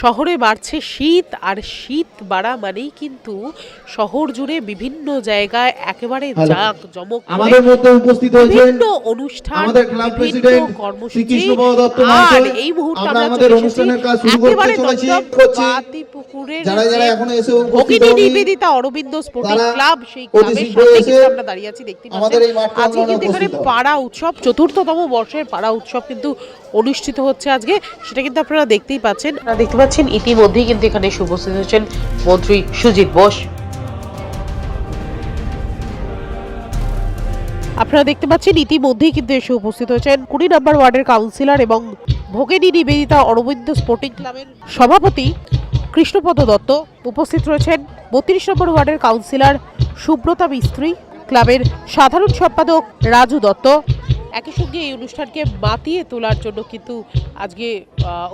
শহরে বাড়ছে শীত আর শীত বাড়া মানেই কিন্তু শহর জুড়ে বিভিন্ন জায়গায় একেবারে। জাঁক জমক আমাদের মধ্যে উপস্থিত হয়েছেন বিভিন্ন অনুষ্ঠান আমাদের ক্লাব প্রেসিডেন্ট কর্মসূচি। শ্রীকৃষ্ণপদ দত্ত আর মহাশয়। এই মুহূর্তে আমরা আমাদের অনুষ্ঠানের কাজ শুরু করতে চলেছি দমদম করছি। যারা যারা এখনও এসে উপস্থিত হয়নি, নিবেদিতা অরবিন্দ স্পোর্টিং ক্লাব সেই ক্লাবের সামনে কিন্তু আমরা দাঁড়িয়ে আছি দেখতে আমাদের এই পাচ্ছেন আজকে কিন্তু এখানে পাড়া উৎসব চতুর্থতম বর্ষের পাড়া উৎসব কিন্তু অনুষ্ঠিত হচ্ছে আজকে। সেটা কিন্তু আপনারা দেখতেই পাচ্ছেন। আপনারা দেখতে পাচ্ছেন ইতিমধ্যেই, কিন্তু এখানে এসে উপস্থিত হচ্ছেন মন্ত্রী সুজিত বোস। আপনারা দেখতে পাচ্ছেন, ইতিমধ্যেই কিন্তু এসে উপস্থিত হয়েছেন কুড়ি নম্বর ওয়ার্ডের কাউন্সিলর এবং ভোগেনী নিবেদিতা অরবিন্দ স্পোর্টিং ক্লাবের সভাপতি কৃষ্ণপদ দত্ত। উপস্থিত রয়েছেন বত্রিশ নম্বর ওয়ার্ডের কাউন্সিলর সুব্রতা মিস্ত্রি ক্লাবের সাধারণ সম্পাদক রাজু দত্ত। একই সঙ্গে এই অনুষ্ঠানকে মাতিয়ে তোলার জন্য কিন্তু আজকে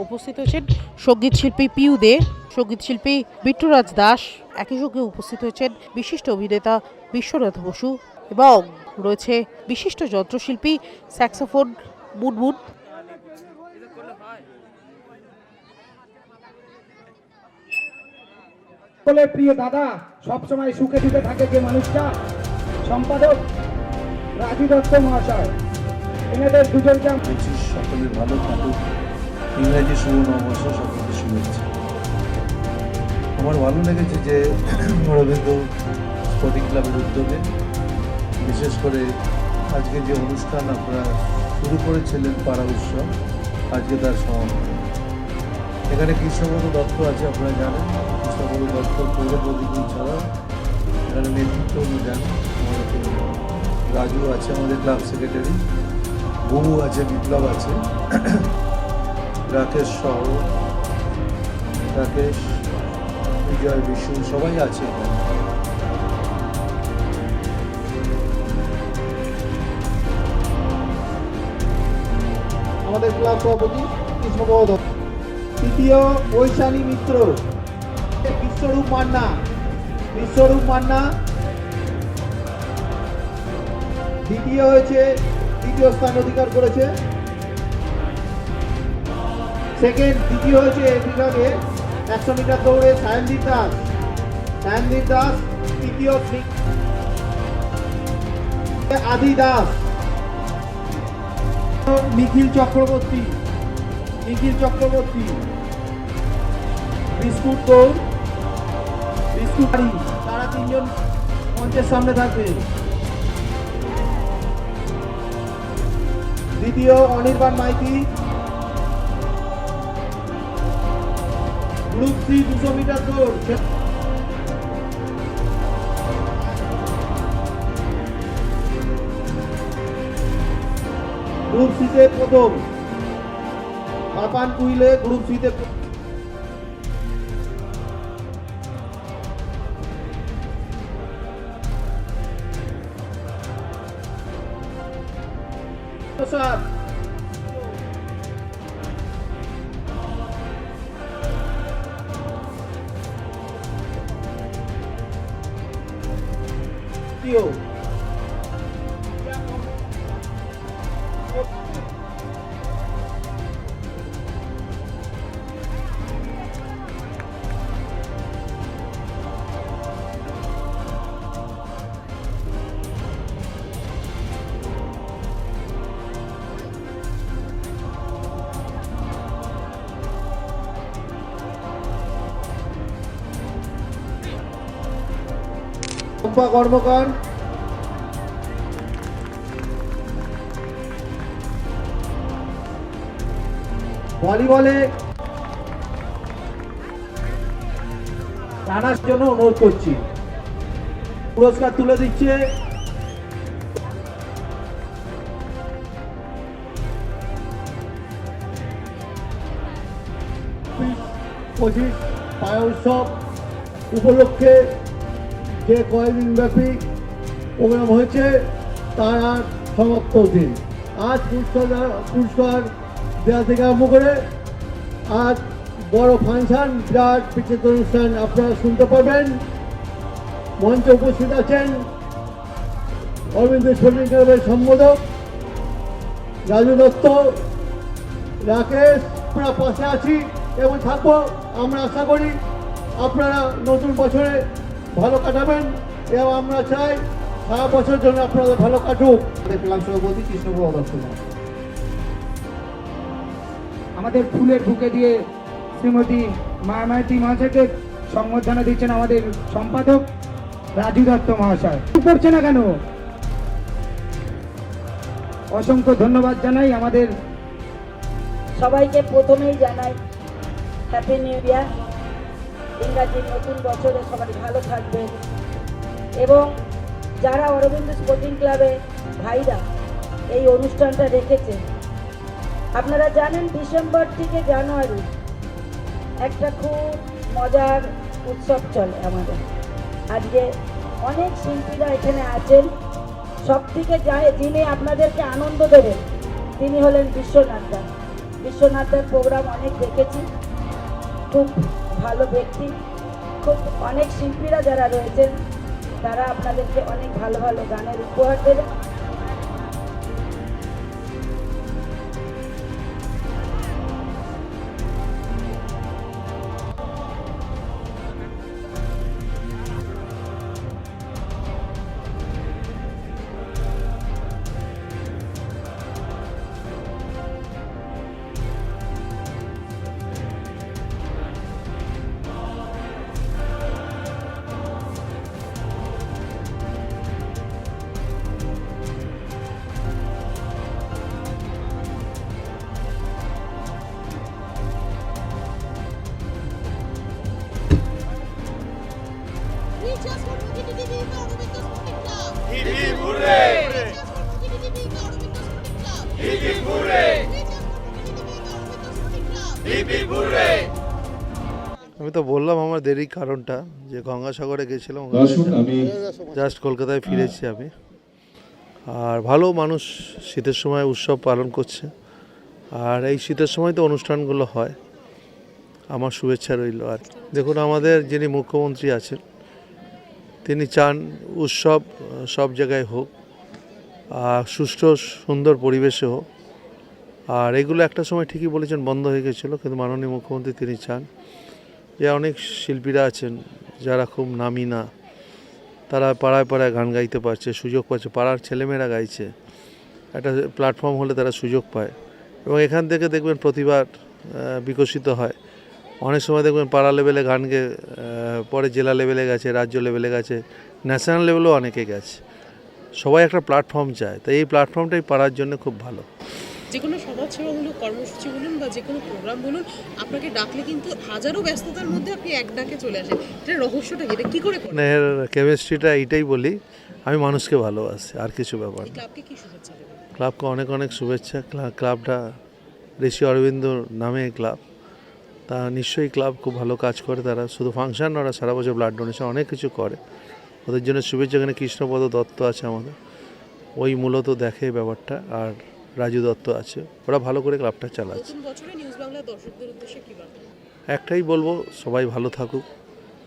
উপস্থিত হয়েছেন সংগীত শিল্পী পিউ দে সংগীত শিল্পী বিট্টুরাজ দাস, একই সঙ্গে উপস্থিত হয়েছেন বিশিষ্ট অভিনেতা বিশ্বনাথ বসু এবং রয়েছে বিশিষ্ট যন্ত্রশিল্পী স্যাক্সোফোন মুনমুন। বলে প্রিয় দাদা, সবসময় সুখে দুঃখে থাকে যে মানুষটা। সম্পাদক রাজু দত্ত মহাশয়। এনাদের দুজনকে সকলে ভালো থাকুক। ইংরাজি শুভ নববর্ষ সকলকে শুভেচ্ছা। আমার ভালো লেগেছে যে রবীন্দ্র স্পোর্টিং ক্লাবের উদ্যোগে, বিশেষ করে আজকে যে অনুষ্ঠান আপনারা শুরু করেছিলেন পাড়া উৎসব, আজকে তার সমাপন। এখানে কৃষ্ণপদ দত্ত আছে আপনারা জানেন? কৃষ্ণপদ দত্ত পৌর প্রতিনিধি ছাড়াও এখানে নেতৃত্ব আমাদের রাজু আছে, আমাদের ক্লাব সেক্রেটারি। বহু আছে, বিপ্লব আছে। রাকেশ সহ, রাকেশ, বিজয়, বিশু, সবাই আছে আমাদের ক্লাব সভাপতি কৃষ্ণপদ তৃতীয় বৈশালী মিত্র, বিশ্বরূপ মান্না বিশ্বরূপ মান্না। দ্বিতীয় হয়েছে তৃতীয় স্থান অধিকার করেছে। সেকেন্ড দ্বিতীয় হয়েছে এই বিভাগে একশো মিটার দৌড়ে সায়নদীপ দাস। সায়নদীপ দাস তৃতীয় আদি দাস। নিখিল চক্রবর্তী। নিখিল চক্রবর্তী। বিস্কুট দৌড়। বিস্কুট তারা তিনজন মঞ্চের সামনে থাকবে। দ্বিতীয় অনির্বাণ মাইতি। গ্রুপ সি দুশো মিটার দৌড়। গ্রুপ সিতে প্রথম। পাপান কুইলে গ্রুপ সিতে তৃতীয় চম্পা কর্মকার। ভলিবলে রানার জন্য অনুরোধ করছি। পুরস্কার তুলে দিচ্ছে। পঁচিশ পায় উৎসব উপলক্ষে যে কয়েকদিন ব্যাপী প্রোগ্রাম হয়েছে, তার আর সমাপ্ত দিন। আজ পুরস্কার পুরস্কার দেওয়া থেকে আরম্ভ করে আজ বড় ফাংশন, বিরাট বিচিত্র অনুষ্ঠান আপনারা শুনতে পাবেন। মঞ্চে উপস্থিত আছেন অরবিন্দ শরীর ক্লাবের সম্বোধক, রাজু দত্ত, রাকেশ, আমরা পাশে আছি এবং থাকব। আমরা আশা করি আপনারা নতুন বছরে ভালো কাটাবেন। এবং আমরা চাই সারা বছর জন্য আপনাদের ভালো কাটুক। ক্লাব সভাপতি কৃষ্ণপ্রভা দত্ত আমাদের ফুলের বুকে দিয়ে শ্রীমতী মায়ামায়াতি মহাশয়কে সংবর্ধনা দিচ্ছেন আমাদের সম্পাদক রাজু দত্ত মহাশয়। করছে না কেন? অসংখ্য ধন্যবাদ জানাই আমাদের সবাইকে প্রথমেই জানাই হ্যাপি নিউ ইয়ার ইংরাজির নতুন বছরে সবাই ভালো থাকবেন এবং যারা অরবিন্দ স্পোর্টিং ক্লাবে ভাইরা এই অনুষ্ঠানটা রেখেছে আপনারা জানেন ডিসেম্বর থেকে জানুয়ারি একটা খুব মজার উৎসব চলে আমাদের। আজকে অনেক শিল্পীরা এখানে আছেন। সব থেকে যায় যিনি আপনাদেরকে আনন্দ দেবেন, তিনি হলেন বিশ্বনাথ দাস বিশ্বনাথ দাস প্রোগ্রাম অনেক দেখেছি। খুব ভালো ব্যক্তি। খুব অনেক শিল্পীরা যারা রয়েছেন, তারা আপনাদেরকে অনেক ভালো ভালো গানের উপহার দেবেন। দেরির কারণটা যে গঙ্গাসাগরে গেছিলাম জাস্ট কলকাতায় ফিরেছি আমি। আর ভালো মানুষ শীতের সময় উৎসব পালন করছে। আর এই শীতের সময় তো অনুষ্ঠানগুলো হয়। আমার শুভেচ্ছা রইল আর দেখুন আমাদের যিনি মুখ্যমন্ত্রী আছেন তিনি চান উৎসব সব জায়গায় হোক আর সুষ্ঠু সুন্দর পরিবেশে হোক। আর এগুলো একটা সময় ঠিকই বলেছেন বন্ধ হয়ে গেছিল কিন্তু মাননীয় মুখ্যমন্ত্রী তিনি চান যে অনেক শিল্পীরা আছেন যারা খুব নামি না। তারা পাড়ায় পাড়ায় গান গাইতে পারছে, সুযোগ পাচ্ছে। পাড়ার ছেলেমেয়েরা গাইছে। একটা প্ল্যাটফর্ম হলে তারা সুযোগ পায়। এবং এখান থেকে দেখবেন প্রতিবার বিকশিত হয়। অনেক সময় দেখবেন পাড়া লেভেলে গান গেয়ে পরে জেলা লেভেলে গেছে, রাজ্য লেভেলে গেছে। ন্যাশনাল লেভেলেও অনেকে গেছে। সবাই একটা প্ল্যাটফর্ম চায়। তাই এই প্ল্যাটফর্মটাই পাড়ার জন্য খুব ভালো। যে কোনো সমাজসেবামূলক কর্মসূচি বলুন বা যে কোনো প্রোগ্রাম বলুন আপনাকে ডাকলে কিন্তু হাজারো ব্যস্ততার মধ্যে আপনি এক ডাকে চলে আসেন। এটা রহস্যটা এটা কি করে মানে কেমিস্ট্রিটা এইটাই বলি আমি মানুষকে ভালোবাসি আর কিছু ব্যাপার না। ক্লাবকে কি শুভেচ্ছা ক্লাবকে অনেক অনেক শুভেচ্ছা। ক্লাবটা ঋষি অরবিন্দ নামে ক্লাব তা নিশ্চয়ই ক্লাব খুব ভালো কাজ করে তারা। শুধু ফাংশন ওরা সারা বছর ব্লাড ডোনেশন অনেক কিছু করে। ওদের জন্য শুভেচ্ছা। এখানে কৃষ্ণপদ দত্ত আছে আমাদের। ওই মূলত দেখে ব্যাপারটা। আর রাজু দত্ত আছে। ওরা ভালো করে ক্লাবটা চালাচ্ছে। নতুন বছরে নিউজ বাংলার দর্শকদের উদ্দেশ্যে কি বার্তা একটাই বলব সবাই ভালো থাকুক।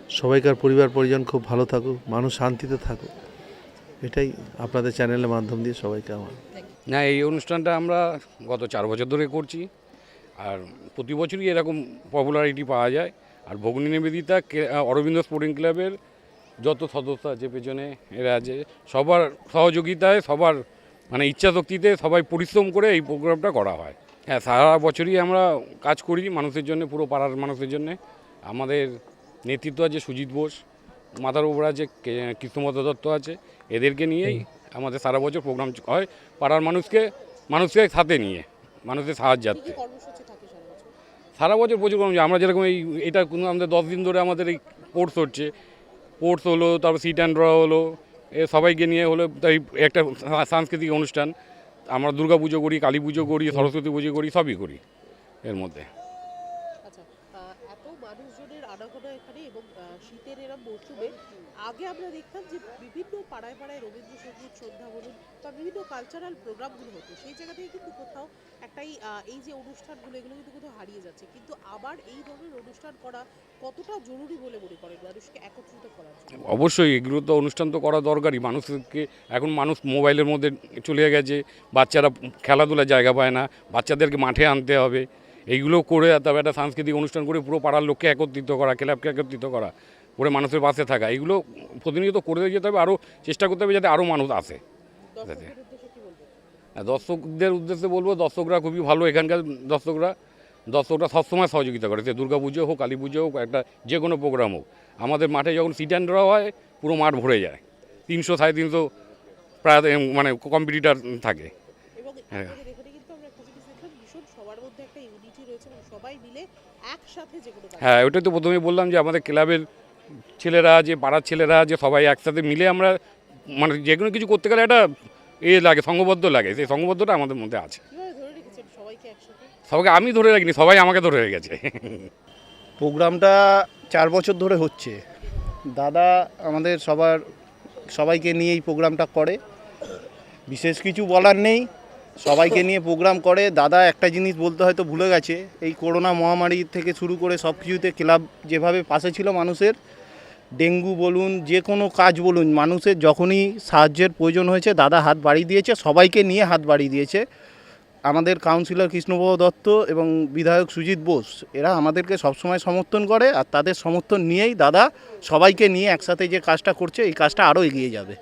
সবাইকার পরিবার পরিজন খুব ভালো থাকুক। মানুষ শান্তিতে থাকুক। এটাই আপনাদের চ্যানেলের মাধ্যম দিয়ে সবাইকে আমার। না এই অনুষ্ঠানটা আমরা গত চার বছর ধরে করছি। আর প্রতি বছরই এরকম পপুলারিটি পাওয়া যায়। আর ভগ্নী নিবেদিতা কে- অরবিন্দ স্পোর্টিং ক্লাবের যত সদস্য আছে পেছনে এরা আছে সবার সহযোগিতায় সবার মানে ইচ্ছা শক্তিতে সবাই পরিশ্রম করে এই প্রোগ্রামটা করা হয়। হ্যাঁ সারা বছরই আমরা কাজ করি মানুষের জন্য পুরো পাড়ার মানুষের জন্য। আমাদের নেতৃত্ব আছে সুজিত বোস মাথার উপর আছে কৃষ্ণমত দত্ত আছে। এদেরকে নিয়েই আমাদের সারা বছর প্রোগ্রাম হয় পাড়ার মানুষকে মানুষকে সাথে নিয়ে মানুষের সাহায্যার্থে কর্মসূচি সারা বছর? প্রচুর কর্মী আমরা যেরকম এই এটা কোনো আমাদের দশ দিন ধরে আমাদের এই কোর্স হচ্ছে। কোর্স হলো তারপর সিট অ্যান্ড ড্র হলো এ সবাইকে নিয়ে হলো তাই একটা সাংস্কৃতিক অনুষ্ঠান। আমরা দুর্গা পুজো করি কালী পুজো করি, সরস্বতী পুজো করি, সবই করি এর মধ্যে। মানুষজনের আনাগোনা এখানে এবং শীতের এরম মৌসুমে আগে আমরা দেখতাম যে বিভিন্ন পাড়ায় পাড়ায় রবীন্দ্রসঙ্গীত সন্ধ্যা বলুন বা বিভিন্ন কালচারাল প্রোগ্রামগুলো হতো। সেই জায়গা থেকে কিন্তু কোথাও একটাই এই যে অনুষ্ঠানগুলো, এগুলো কিন্তু কোথাও হারিয়ে যাচ্ছে। কিন্তু আবার এই ধরনের অনুষ্ঠান করা কতটা জরুরি বলে মনে করেন মানুষকে একত্রিত করার জন্য? অবশ্যই এগুলো তো অনুষ্ঠান তো করা দরকারই। মানুষকে, এখন মানুষ মোবাইলের মধ্যে চলে গেছে, বাচ্চারা খেলাধুলার জায়গা পায় না, বাচ্চাদেরকে মাঠে আনতে হবে। এইগুলো করে তারপর একটা সাংস্কৃতিক অনুষ্ঠান করে পুরো পাড়ার লোককে একত্রিত করা ক্লাবকে একত্রিত করা করে মানুষের পাশে থাকা এইগুলো প্রতিনিয়ত করে যেতে হবে আরও চেষ্টা করতে হবে যাতে আরও মানুষ আসে। যাতে আর দর্শকদের উদ্দেশ্যে বলব দর্শকরা খুবই ভালো এখানকার দর্শকরা। দর্শকরা সবসময় সহযোগিতা করে সে দুর্গা পুজো হোক কালী পুজো হোক একটা যে কোনো প্রোগ্রাম হোক। আমাদের মাঠে যখন সিট অ্যান্ড ড্র হয় পুরো মাঠ ভরে যায়। তিনশো সাড়ে তিনশো প্রায় মানে কম্পিটিটার থাকে। হ্যাঁ। আপনাদের এখানে কিন্তু আমরা একটা জিনিস দেখলাম ভীষণ সবার মধ্যে একটা ইউনিটি রয়েছে এবং সবাই মিলে একসাথে যে কোনো কাজ হ্যাঁ ওটাই তো প্রথমেই বললাম যে আমাদের ক্লাবের ছেলেরা যে পাড়ার ছেলেরা যে সবাই একসাথে মিলে আমরা মানে যে কোনো কিছু করতে গেলে একটা এ লাগে সংঘবদ্ধ লাগে। সেই সংঘবদ্ধটা আমাদের মধ্যে আছে। সবাইকে আমি ধরে রাখিনি সবাই আমাকে ধরে রেখেছে। প্রোগ্রামটা চার বছর ধরে হচ্ছে। দাদা আমাদের সবার সবাইকে নিয়ে এই প্রোগ্রামটা করে। বিশেষ কিছু বলার নেই। সবাইকে নিয়ে প্রোগ্রাম করে। দাদা, একটা জিনিস বলতে হয়তো ভুলে গেছে। এই করোনা মহামারী থেকে শুরু করে সব কিছুতে ক্লাব যেভাবে পাশে ছিল মানুষের, ডেঙ্গু বলুন, যে কোনো কাজ বলুন, মানুষের যখনই সাহায্যের প্রয়োজন হয়েছে, দাদা হাত বাড়িয়ে দিয়েছে, সবাইকে নিয়ে হাত বাড়িয়ে দিয়েছে। আমাদের কাউন্সিলর কৃষ্ণপ্রভ দত্ত এবং বিধায়ক সুজিত বোস, এরা আমাদেরকে সবসময় সমর্থন করে আর তাদের সমর্থন নিয়েই দাদা সবাইকে নিয়ে একসাথে যে কাজটা করছে, এই কাজটা আরও এগিয়ে যাবে।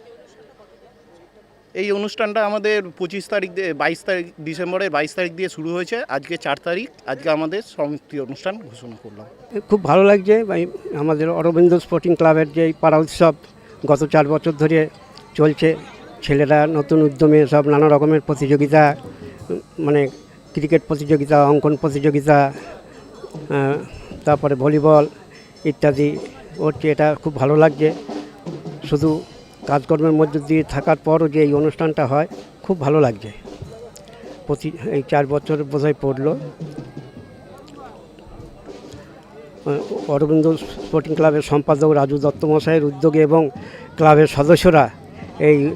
এই অনুষ্ঠানটা আমাদের পঁচিশ তারিখ দিয়ে, বাইশ তারিখ, ডিসেম্বরের বাইশ তারিখ দিয়ে শুরু হয়েছে। আজকে চার তারিখ, আজকে আমাদের সমাপ্তি অনুষ্ঠান ঘোষণা করলাম। খুব ভালো লাগছে আমাদের অরবিন্দ স্পোর্টিং ক্লাবের যে পাড়া উৎসব গত চার বছর ধরে চলছে। ছেলেরা নতুন উদ্যমে সব নানা রকমের প্রতিযোগিতা মানে ক্রিকেট প্রতিযোগিতা, অঙ্কন প্রতিযোগিতা তারপরে ভলিবল ইত্যাদি। হচ্ছে এটা খুব ভালো লাগছে। শুধু কাজকর্মের মধ্যে দিয়ে থাকার পরও যে এই অনুষ্ঠানটা হয়, খুব ভালো লাগছে। প্রতি, এই চার বছর বোধহয় পড়ল। অরবিন্দ স্পোর্টিং ক্লাবের সম্পাদক রাজু দত্ত মশাইয়ের উদ্যোগে এবং ক্লাবের সদস্যরা এই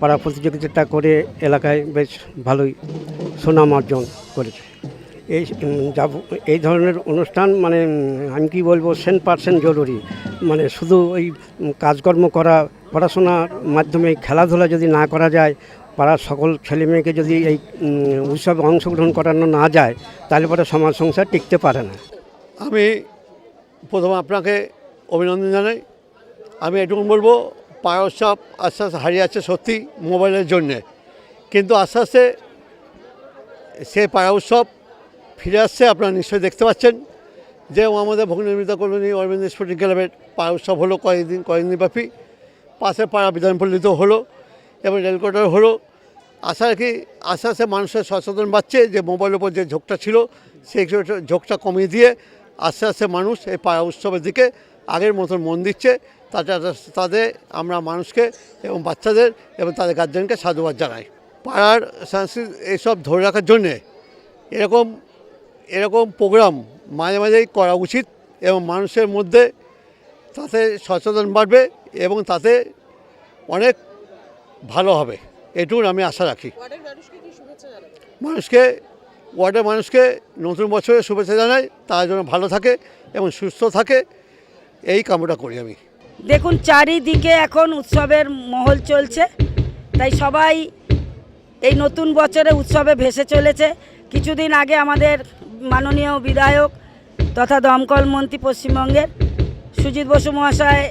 পাড়া প্রতিযোগিতাটা করে এলাকায় বেশ ভালোই সুনাম অর্জন করেছে। এই যাব- এই ধরনের অনুষ্ঠান মানে আমি কি বলব সেন পার্সেন্ট জরুরি। মানে শুধু ওই কাজকর্ম করা পড়াশোনার মাধ্যমে খেলাধুলা যদি না করা যায় পাড়ার সকল ছেলে মেয়েকে যদি এই উৎসবে অংশগ্রহণ করানো না যায়, তাহলে পরে সমাজ সংসার টিকতে পারে না। আমি প্রথমে আপনাকে অভিনন্দন জানাই। আমি এটুকু বলব পাড়া উৎসব আস্তে আস্তে হারিয়ে যাচ্ছে সত্যি মোবাইলের জন্যে। কিন্তু আস্তে আস্তে সে পাড়া উৎসব ফিরে আসছে, আপনারা নিশ্চয়ই দেখতে পাচ্ছেন। যে আমাদের ভগ্নির্মিতা কলোনি অরবিন্দ স্পোর্টিং ক্লাবের পাড়া উৎসব হলো কয়েকদিন কয়েকদিন ব্যাপী। পাশে পাড়া বিধানপল্লিতেও হলো এবং রেলকোটার হলো। আশা রাখি আস্তে আস্তে মানুষের সচেতন বাড়ছে যে মোবাইলের উপর যে ঝোঁকটা ছিল, সেই ঝোঁকটা কমিয়ে দিয়ে আস্তে আস্তে মানুষ এই পাড়া উৎসবের দিকে আগের মতন মন দিচ্ছে। তাতে তাদের আমরা মানুষকে এবং বাচ্চাদের এবং তাদের গার্জেনকে সাধুবাদ জানাই। পাড়ার সংস্কৃতি এইসব ধরে রাখার জন্যে এরকম এরকম প্রোগ্রাম মাঝে, মাঝেই করা উচিত এবং মানুষের মধ্যে তাতে সচেতন বাড়বে। এবং তাতে অনেক ভালো হবে। এটুকুন আমি আশা রাখি। মানুষকে ওয়ার্ডের মানুষকে নতুন বছরের শুভেচ্ছা জানাই তারা যেন ভালো থাকে এবং সুস্থ থাকে এই কামনা করি আমি। দেখুন চারিদিকে এখন উৎসবের মহল চলছে তাই সবাই এই নতুন বছরে উৎসবে ভেসে চলেছে। কিছুদিন আগে আমাদের মাননীয় বিধায়ক তথা দমকল মন্ত্রী পশ্চিমবঙ্গের সুজিত বসু মহাশয়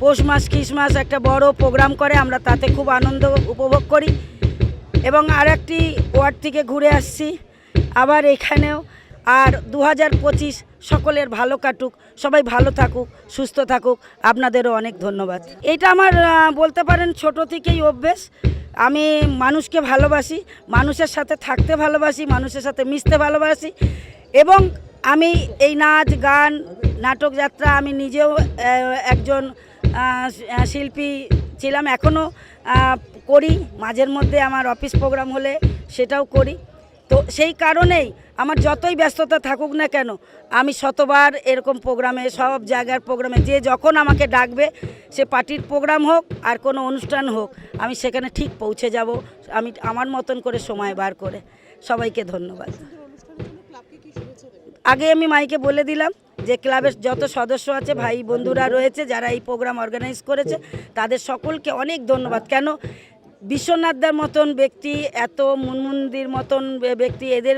পৌষ মাস খ্রিসমাস একটা বড় প্রোগ্রাম করে, আমরা তাতে খুব আনন্দ উপভোগ করি। এবং আর একটি ওয়ার্ড থেকে ঘুরে আসছি, আবার এখানেও। আর দু হাজার পঁচিশ সকলের ভালো কাটুক, সবাই ভালো থাকুক, সুস্থ থাকুক, আপনাদেরও অনেক ধন্যবাদ। এটা আমার বলতে পারেন ছোট থেকেই অভ্যেস। আমি মানুষকে ভালোবাসি, মানুষের সাথে থাকতে ভালোবাসি, মানুষের সাথে মিশতে ভালোবাসি। এবং আমি এই নাচ, গান, নাটক যাত্রা আমি নিজেও একজন শিল্পী ছিলাম এখনও করি। মাঝের মধ্যে আমার অফিস প্রোগ্রাম হলে সেটাও করি। তো সেই কারণেই আমার যতই ব্যস্ততা থাকুক না কেন আমি শতবার এরকম প্রোগ্রামে সব জায়গার প্রোগ্রামে যে যখন আমাকে ডাকবে সে পার্টির প্রোগ্রাম হোক আর কোনো অনুষ্ঠান হোক আমি সেখানে ঠিক পৌঁছে যাব। আমি আমার মতন করে সময় বার করে। সবাইকে ধন্যবাদ। আগে আমি মাইকে বলে দিলাম যে ক্লাবের যত সদস্য আছে, ভাই, বন্ধুরা রয়েছে, যারা এই প্রোগ্রাম অর্গানাইজ করেছে, তাদের সকলকে অনেক ধন্যবাদ। কেন? বিশ্বনাথদার মতন ব্যক্তি, এত মুনমুন্দির মতন ব্যক্তি, এদের,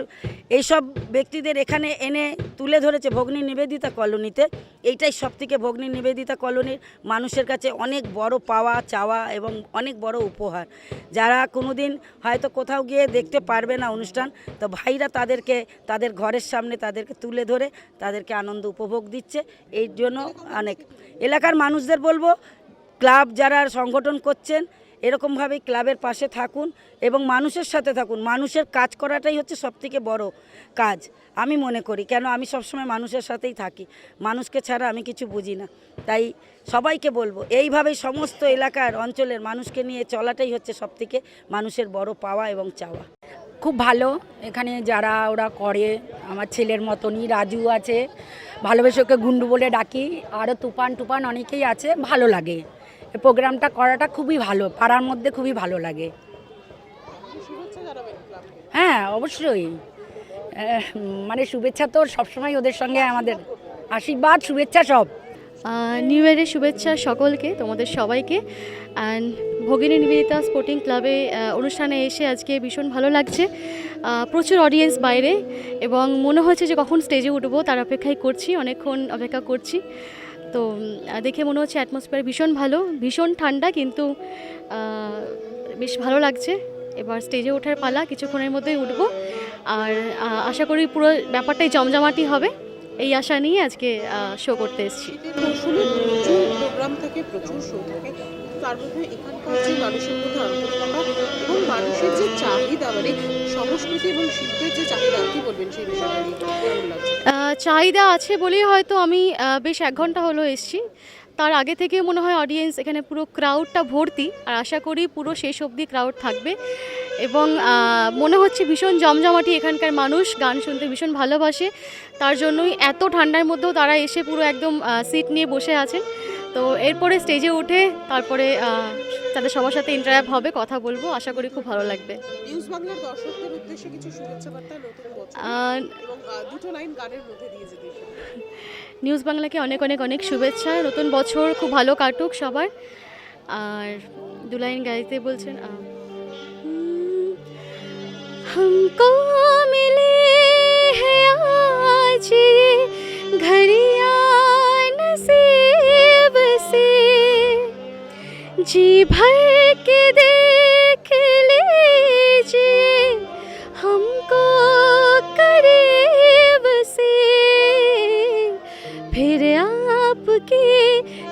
এইসব ব্যক্তিদের এখানে এনে তুলে ধরেছে ভগ্নী নিবেদিতা কলোনিতে। এইটাই সব থেকে ভগ্নী নিবেদিতা কলোনির মানুষের কাছে অনেক বড় পাওয়া, চাওয়া এবং অনেক বড় উপহার। যারা কোনোদিন হয়তো কোথাও গিয়ে দেখতে পারবে না অনুষ্ঠান, তো ভাইরা তাদেরকে, তাদের ঘরের সামনে তাদেরকে তুলে ধরে তাদেরকে আনন্দ উপভোগ দিচ্ছে। এই জন্য অনেক। এলাকার মানুষদের বলব, ক্লাব যারা সংগঠন করছেন এরকমভাবেই ক্লাবের পাশে থাকুন এবং মানুষের সাথে থাকুন। মানুষের কাজ করাটাই হচ্ছে সবথেকে বড় কাজ, আমি মনে করি। কেন? আমি সবসময় মানুষের সাথেই থাকি। মানুষকে ছাড়া আমি কিছু বুঝি না। তাই সবাইকে বলব, এইভাবেই সমস্ত এলাকার অঞ্চলের মানুষকে নিয়ে চলাটাই হচ্ছে সবথেকে মানুষের বড় পাওয়া এবং চাওয়া। খুব ভালো। এখানে যারা ওরা করে, আমার ছেলের মতনই রাজু আছে। ভালোবেসে ওকে গুন্ডু বলে ডাকি। আরও তুফান টুপান অনেকেই আছে, ভালো লাগে। প্রোগ্রামটা করাটা খুবই ভালো, পাড়ার মধ্যে খুবই ভালো লাগে। হ্যাঁ অবশ্যই। মানে শুভেচ্ছা তো সবসময় ওদের সঙ্গে আমাদের। আশীর্বাদ, শুভেচ্ছা সব। নিউ ইয়ারের শুভেচ্ছা সকলকে, তোমাদের সবাইকে। অ্যান্ড ভগিনী নিবেদিতা স্পোর্টিং ক্লাবে অনুষ্ঠানে এসে আজকে ভীষণ ভালো লাগছে। প্রচুর অডিয়েন্স বাইরে, এবং মনে হচ্ছে যে কখন স্টেজে উঠবো, তার অপেক্ষাই করছি, অনেকক্ষণ অপেক্ষা করছি। তো দেখে মনে হচ্ছে অ্যাটমসফিয়ার ভীষণ ভালো, ভীষণ ঠান্ডা কিন্তু বেশ ভালো লাগছে। এবার স্টেজে ওঠার পালা, কিছুক্ষণের মধ্যেই উঠব। আর আশা করি পুরো ব্যাপারটাই জমজমাটি হবে। এই আশা নিয়ে আজকে শো করতে এসেছি। প্রোগ্রাম থাকে, প্রচুর শো থাকে। তার মধ্যে এখানকার যে মানুষের মধ্যে আন্তরিকতা এবং মানুষের যে চাহিদা মানে সংস্কৃতি এবং শিল্পের যে চাহিদা, কি বলবেন সেই চাহিদা আছে বলেই হয়তো আমি বেশ এক ঘণ্টা হলো এসেছি। তার আগে থেকে মনে হয় অডিয়েন্স এখানে পুরো ক্রাউডটা ভর্তি, আর আশা করি পুরো শেষ অবধি ক্রাউড থাকবে। এবং মনে হচ্ছে ভীষণ জমজমাটি এখানকার মানুষ, গান শুনতে ভীষণ ভালোবাসে। তার জন্যই এত ঠান্ডার মধ্যেও তারা এসে পুরো একদম সিট নিয়ে বসে আছেন। তো এরপরে স্টেজে উঠে তারপরে আহ, তাদের সবার সাথে ইন্টারাক্ট হবে কথা বলবো আশা করি খুব ভালো লাগবে নিউজ বাংলার দর্শকদের উদ্দেশ্যে কিছু শুভেচ্ছা বার্তা নতুন বছর আহ, এবং আহ, দুটো লাইন গানের মধ্যে দিয়ে যেতে নিউজ বাংলাকে অনেক অনেক অনেক শুভেচ্ছা নতুন বছর খুব ভালো কাটুক সবার আর দু লাইন গাইতে বলছেন আহ, হুম, हमको मिले हैं आज ये घड़ियां नसीब से जी भर के देख लीजिए, हमको करीब से। फिर आपके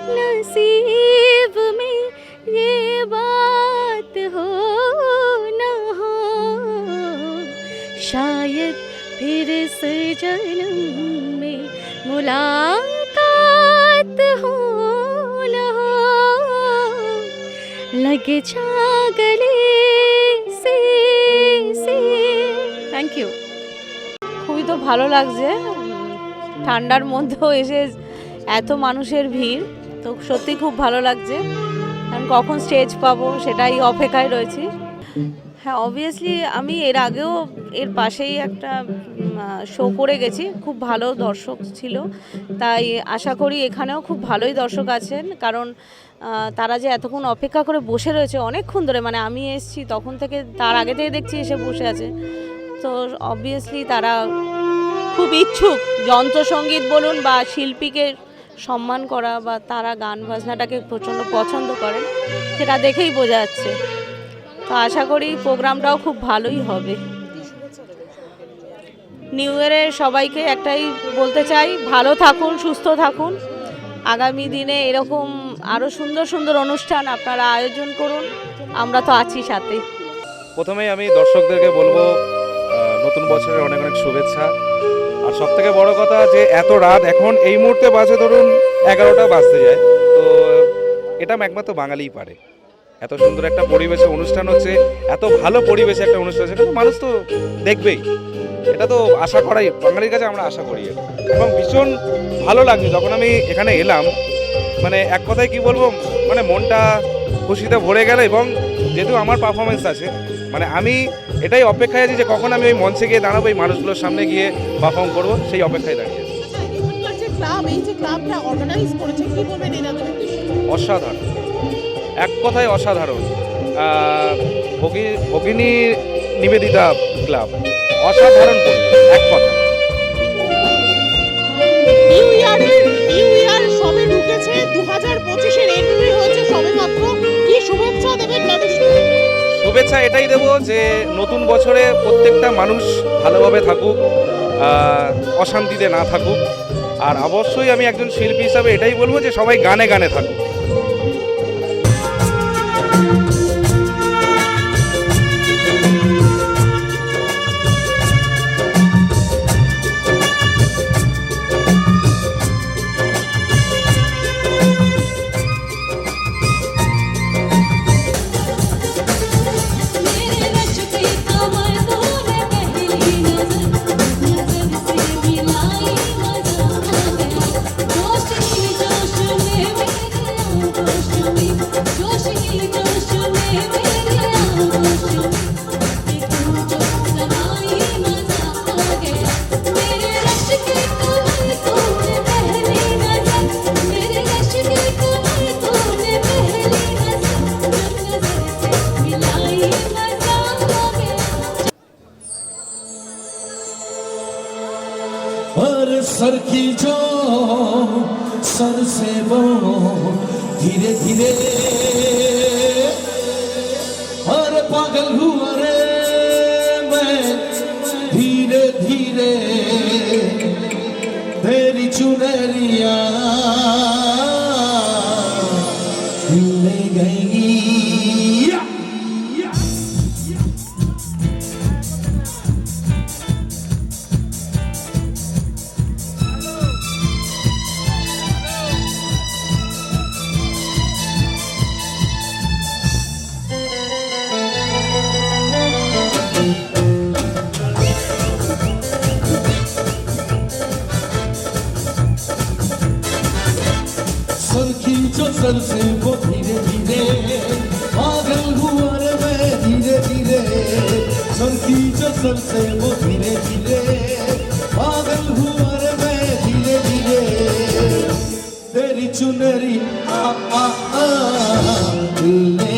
नसीब में ये बात हो न हो, शायद फिर इस जन्म में मुलाकात हो। జగ జాగలే সে সে থ্যাংক ইউ খুবই তো ভালো লাগছে। ঠান্ডার মধ্যেও এসে এত মানুষের ভিড়, তো সত্যি খুব ভালো লাগছে। কারণ কখন স্টেজ পাবো সেটাই অপেক্ষায় রয়েছি। হ্যাঁ অবভিয়াসলি আমি এর আগেও এর পাশেই একটা শো করে গেছি। খুব ভালো দর্শক ছিল। তাই আশা করি এখানেও খুব ভালোই দর্শক আছেন। কারণ তারা যে এতক্ষণ অপেক্ষা করে বসে রয়েছে অনেকক্ষণ ধরে মানে আমি এসেছি তখন থেকে তার আগে থেকে দেখছি এসে বসে আছে। তো অবভিয়াসলি তারা খুব ইচ্ছুক যন্ত্রসঙ্গীত বলুন বা শিল্পীকে সম্মান করা বা তারা গান বাজনাটাকে প্রচণ্ড পছন্দ করেন, সেটা দেখেই বোঝা যাচ্ছে। তো আশা করি প্রোগ্রামটাও খুব ভালোই হবে। নিউ ইয়ারে সবাইকে একটাই বলতে চাই, ভালো থাকুন, সুস্থ থাকুন। আগামী দিনে এরকম আরও সুন্দর সুন্দর অনুষ্ঠান আপনারা আয়োজন করুন। আমরা তো আছি সাথে। প্রথমেই আমি দর্শকদেরকে বলব নতুন বছরের অনেক অনেক শুভেচ্ছা। আর সব থেকে বড় কথা যে এত রাত, এখন এই মুহূর্তে বাজে ধরুন এগারোটা বাজতে যায়। তো এটা একমাত্র বাঙালিই পারে। এত সুন্দর একটা পরিবেশে অনুষ্ঠান হচ্ছে, এত ভালো পরিবেশে একটা অনুষ্ঠান হচ্ছে মানুষ তো দেখবেই। এটা তো আশা করাই, বাঙালির কাছে আমরা আশা করি এবং ভীষণ ভালো লাগছে। যখন আমি এখানে এলাম মানে এক কথায় কি বলব মানে মনটা খুশিতে ভরে গেল এবং যেহেতু আমার পারফরমেন্স আছে মানে আমি এটাই অপেক্ষায় আছি যে কখন আমি ওই মঞ্চে গিয়ে দাঁড়াবো এই মানুষগুলোর সামনে গিয়ে পারফর্ম করব সেই অপেক্ষায় দাঁড়িয়ে ক্লাব এই যে ক্লাবটা অসাধারণ। এক কথায় অসাধারণ। ভগিনী নিবেদিতা ক্লাব অসাধারণ এক কথা শুভেচ্ছা এটাই দেব যে নতুন বছরে প্রত্যেকটা মানুষ ভালোভাবে থাকুক অশান্তিতে না থাকুক। আর অবশ্যই আমি একজন শিল্পী হিসাবে এটাই বলব যে সবাই গানে গানে থাকুক। Nichuneri, Amma, ah, Amma, ah, Amma, ah. Amma, Amma, Amma, Amma,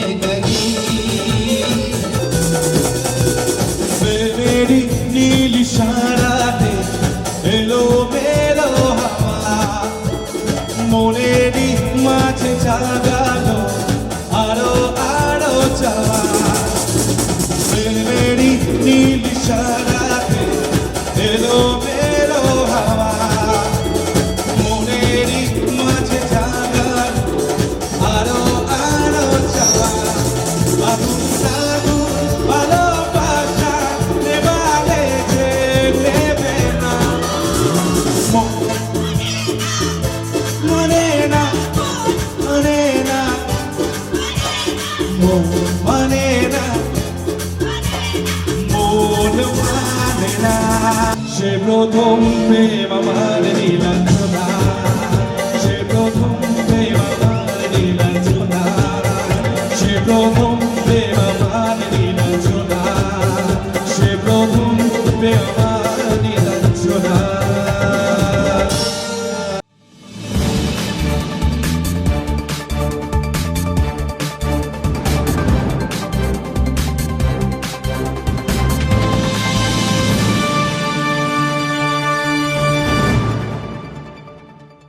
tombeva male di la